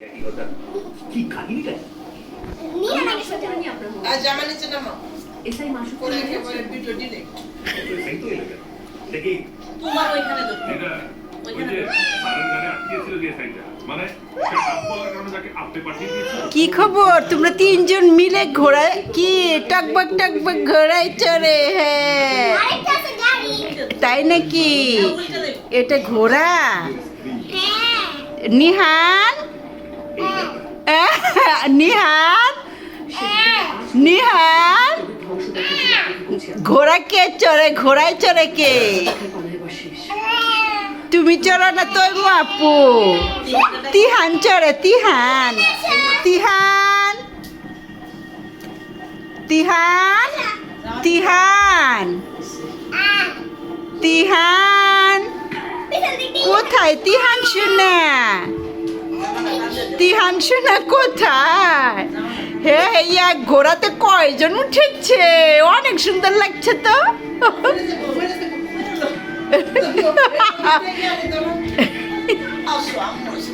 কি? নিয়ে সোজা নিচে নামো এসআই করে একেবারে ভিডিও তো এলাকা তোমার ওইখানে তো এটা খবর? তোমরা তিনজন মিলে ঘোড়ায় কি টকবক টকবক ঘোড়ায় চড়ে হ্যাঁ। তাই নাকি? এটা ঘোড়া হ্যাঁ। নিহান নিহান? নিহান? ঘোড়া কে চড়ে, ঘোড়ায় চড়ে কে? তুমি চড়ো না তোর আপু তিহান চড়ে, তিহান। তিহান? তিহান? তিহান? তিহান? কোথায়? তিহান শোনা। তিহান শোনা কোথায়? হে ইয়া ঘোড়াতে কয়জন উঠেছে? অনেক সুন্দর লাগছে তো।